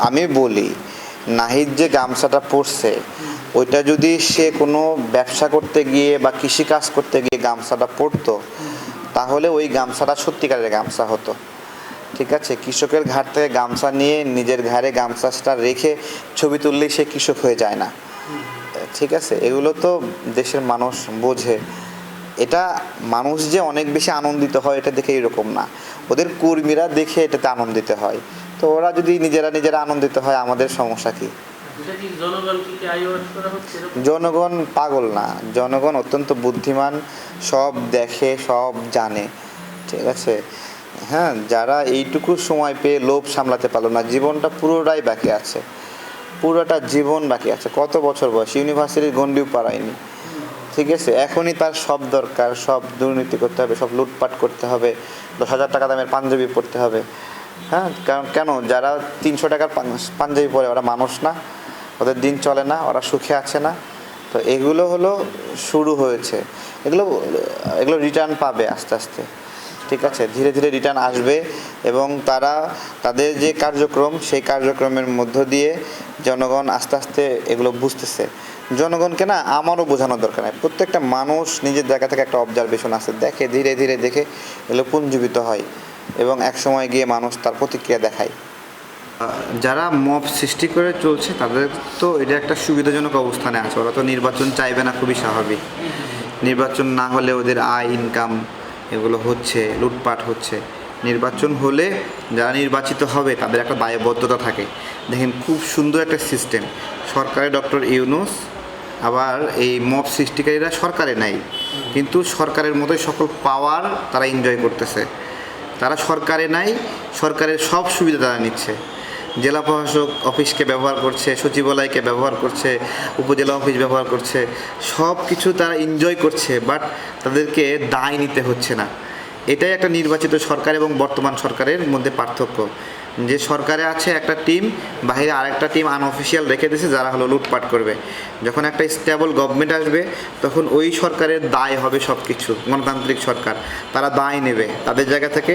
আমি বলি, নাহিদ যে গামছাটা পরছে, ওইটা যদি সে কোনো ব্যবসা করতে গিয়ে বা কৃষি কাজ করতে গিয়ে গামছাটা পরতো, তাহলে ওই গামছাটা সত্যিকারের গামছা হতো। ঠিক আছে? কৃষকের ঘাট থেকে গামছা নিয়ে নিজের ঘাড়ে গামছাটা রেখে ছবি তুললেই সে কৃষক হয়ে যায় না। ঠিক আছে? এগুলো তো দেশের মানুষ বোঝে। এটা মানুষ যে অনেক বেশি আনন্দিত হয়, এটা দেখে এরকম না। ওদের কর্মীরা দেখে এটাতে আনন্দিত হয়। তো ওরা যদি নিজেরা নিজেরা আনন্দিত হয় আমাদের সমস্যা কি? জনগণ পাগল না। জনগণ অত্যন্ত বুদ্ধিমান সব দেখে সব জানে। ঠিক আছে? হ্যাঁ যারা এইটুকু সময় পেয়ে লোভ সামলাতে পারল না জীবনটা পুরোটাই বাকি আছে। পুরোটা জীবন বাকি আছে। কত বছর বয়স? ইউনিভার্সিটির গন্ডিও পারায়নি ঠিক আছে? এখনই তার সব দরকার সব দুর্নীতি করতে হবে সব লুটপাট করতে হবে দশ হাজার টাকা দামের পাঞ্জাবি পরতে হবে। হ্যাঁ কারণ কেন? যারা তিনশো টাকার পাঞ্জাবি পরে, ওরা মানুষ না, ওদের দিন চলে না, ওরা সুখে আছে না। তো এগুলো হলো শুরু হয়েছে। এগুলো এগুলো রিটার্ন পাবে আস্তে আস্তে। ঠিক আছে? ধীরে ধীরে রিটার্ন আসবে এবং তারা, তাদের যে কার্যক্রম, সেই কার্যক্রমের মধ্য দিয়ে জনগণ আস্তে আস্তে এগুলো বুঝতেছে। জনগণকে না আমারও বোঝানোর দরকার নেই। প্রত্যেকটা মানুষ নিজের জায়গা থেকে একটা অবজারভেশন আছে দেখে, ধীরে ধীরে দেখে এগুলো পুঞ্জীবিত হয়। এবং এক সময় গিয়ে মানুষ তার প্রতিক্রিয়া দেখায়। যারা মব সৃষ্টি করে চলছে, তাদের তো এটা একটা সুবিধাজনক অবস্থানে আছে। ওরা তো নির্বাচন চাইবে না, খুবই স্বাভাবিক। নির্বাচন না হলে ওদের আয় ইনকাম এগুলো হচ্ছে, লুটপাট হচ্ছে। নির্বাচন হলে যারা নির্বাচিত হবে, তাদের একটা দায়বদ্ধতা থাকে। দেখেন, খুব সুন্দর একটা সিস্টেম সরকারে ডক্টর ইউনুস, আবার এই মব সৃষ্টিকারীরা সরকারে নাই। কিন্তু সরকারের মতোই সকল পাওয়ার তারা এনজয় করতেছে। তারা সরকারে নাই, সরকারের সব সুবিধা তারা নিচ্ছে। জেলা প্রশাসক অফিসকে ব্যবহার করছে, সচিবালয়কে ব্যবহার করছে, উপজেলা অফিস ব্যবহার করছে, সব কিছু তারা এনজয় করছে বাট তাদেরকে দায় নিতে হচ্ছে না। এটাই একটা নির্বাচিত সরকার এবং বর্তমান সরকারের মধ্যে পার্থক্য। যে সরকারে আছে একটা টিম বাইরে আরেকটা টিম আনঅফিসিয়াল রেখে দিয়েছে যারা হলো লুটপাট করবে। যখন একটা স্টেবল গভর্নমেন্ট আসবে, তখন ওই সরকারের দায় হবে সব কিছু গণতান্ত্রিক সরকার। তারা দায় নেবে। তাদের জায়গা থেকে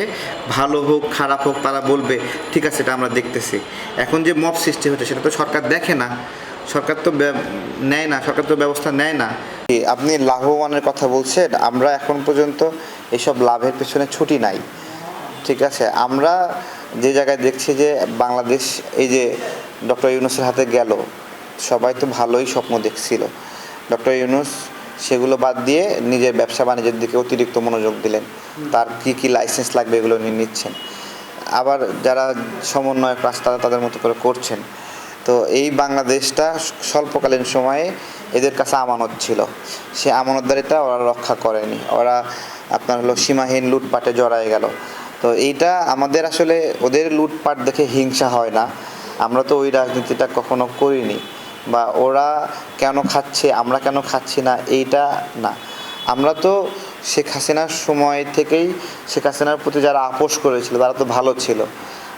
ভালো হোক, খারাপ হোক, তারা বলবে, ঠিক আছে, এটা আমরা দেখতেছি। এখন যে মব সৃষ্টি হচ্ছে, সেটা তো সরকার দেখে না। সরকার তো নেয় না, সরকার তো ব্যবস্থা নেয় না। আপনি লাভবানের কথা বলছেন, আমরা এখন পর্যন্ত এসব লাভের পেছনে ছুটি নাই। ঠিক আছে, আমরা যে জায়গায় দেখছি যে বাংলাদেশ, এই যে ডক্টর ইউনুসের হাতে গেল, সবাই তো ভালোই স্বপ্ন দেখছিল। ডক্টর ইউনুস, সেগুলো বাদ দিয়ে নিজের ব্যবসা বাণিজ্যের দিকে অতিরিক্ত মনোযোগ দিলেন। তার কি কি লাইসেন্স লাগবে এগুলো নিয়ে নিচ্ছেন। আবার যারা সমন্বয়ক রাস্তা তাদের মতো করে করছেন। তো এই বাংলাদেশটা স্বল্পকালীন সময়ে এদের কাছে আমানত ছিল। সে আমানতদারিটা ওরা রক্ষা করেনি। ওরা আপনার হলো সীমাহীন লুটপাটে জড়ায় গেল। তো এইটা আমাদের আসলে ওদের লুটপাট দেখে হিংসা হয় না। আমরা তো ওই রাজনীতিটা কখনো করিনি। বা ওরা কেন খাচ্ছে, আমরা কেন খাচ্ছি না, এইটা না। আমরা তো শেখ হাসিনার সময় থেকেই শেখ হাসিনার প্রতি যারা আপোষ করেছিল, তারা তো ভালো ছিল।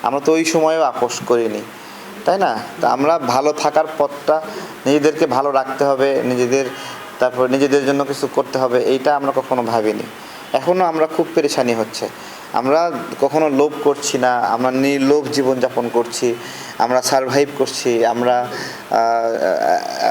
আমরা তো ওই সময়েও আপোষ করিনি, তাই না? তা আমরা ভালো থাকার পথটা নিজেদেরকে ভালো রাখতে হবে, নিজেদের, তারপর নিজেদের জন্য কিছু করতে হবে, এইটা আমরা কখনো ভাবিনি। এখনও আমরা খুব পেরেশানি হচ্ছে। আমরা কখনো লোভ করছি না, আমরা নির্লোভ জীবনযাপন করছি, আমরা সারভাইভ করছি, আমরা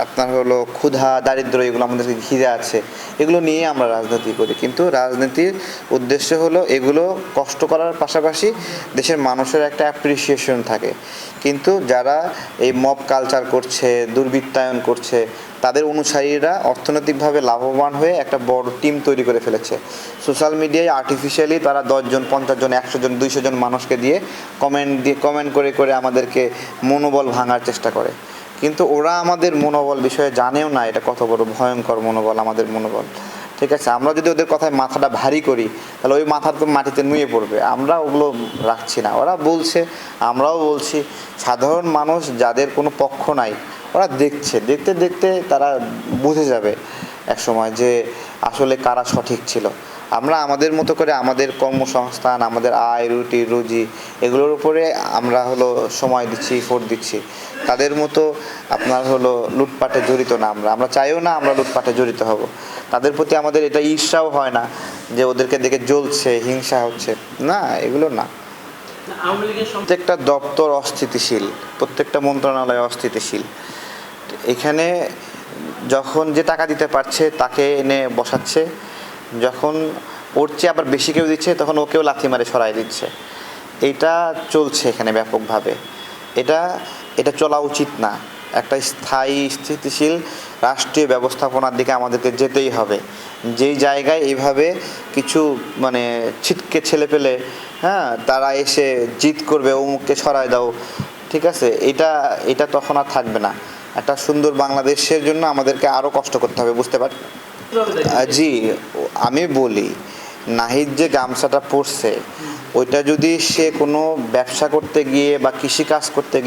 আপনার হলো ক্ষুধা, দারিদ্র এগুলো আমাদেরকে ঘিরে আছে, এগুলো নিয়ে আমরা রাজনীতি করি। কিন্তু রাজনীতির উদ্দেশ্য হলো এগুলো কষ্ট করার পাশাপাশি দেশের মানুষের একটা অ্যাপ্রিসিয়েশন থাকে। কিন্তু যারা এই মব কালচার করছে, দুর্বৃত্তায়ন করছে তাদের অনুসারীরা অর্থনৈতিকভাবে লাভবান হয়ে একটা বড় টিম তৈরি করে ফেলেছে। সোশ্যাল মিডিয়ায় আর্টিফিশিয়ালি তারা দশজন পঞ্চাশ জন একশো জন দুইশো জন মানুষকে দিয়ে কমেন্ট দিয়ে কমেন্ট করে করে আমাদেরকে মনোবল ভাঙার চেষ্টা করে। কিন্তু ওরা আমাদের মনোবল বিষয়ে জানেও না, এটা কত বড় ভয়ঙ্কর মনোবল, আমাদের মনোবল। ঠিক আছে, আমরা যদি ওদের কথায় মাথাটা ভারী করি, তাহলে ওই মাথা তো মাটিতে নুয়ে পড়বে। আমরা ওগুলো রাখছি না। ওরা বলছে, আমরাও বলছি, সাধারণ মানুষ যাদের কোনো পক্ষ নাই ওরা দেখছে দেখতে দেখতে তারা বুঝে যাবে এক সময় যে আসলে কারা সঠিক ছিল। আমরা আমাদের মতো করে আমাদের কর্মসংস্থান আমাদের আয় রুটি রুজি এগুলোর উপরে আমরা হলো সময় দিচ্ছি ফোর দিচ্ছি। তাদের মতো আপনার হলো লুটপাটে জড়িত না আমরা। আমরা চাইও না আমরা লুটপাটে জড়িত হব। তাদের প্রতি আমাদের এটা ঈর্ষাও হয় না যে ওদেরকে দেখে জ্বলছে হিংসা হচ্ছে। না এগুলো না। প্রত্যেকটা দপ্তর অস্থিতিশীল প্রত্যেকটা মন্ত্রণালয় অস্থিতিশীল। এখানে যখন যে টাকা দিতে পারছে, তাকে এনে বসাচ্ছে। যখন ওর চেয়ে আবার বেশি কেউ দিচ্ছে, তখন ওকেও লাথি মারে সরাই দিচ্ছে। এটা চলছে এখানে ব্যাপকভাবে। এটা এটা চলা উচিত না। একটা স্থায়ী স্থিতিশীল রাষ্ট্রীয় ব্যবস্থাপনার দিকে আমাদেরকে যেতেই হবে। যেই জায়গায় এইভাবে কিছু মানে ছিটকে ছেলে পেলে হ্যাঁ তারা এসে জিত করবে, অমুককে সরায় দাও, ঠিক আছে? এটা এটা তখন আর থাকবে না। একটা সুন্দর বাংলাদেশের জন্য আমাদেরকে আরও কষ্ট করতে হবে, বুঝতে পার জি, আমি বলি, নাহিদ যে গামছাটা পরছে, ওইটা যদি সে কোনো ব্যবসা করতে গিয়ে বা কৃষিকাজ করতে গিয়ে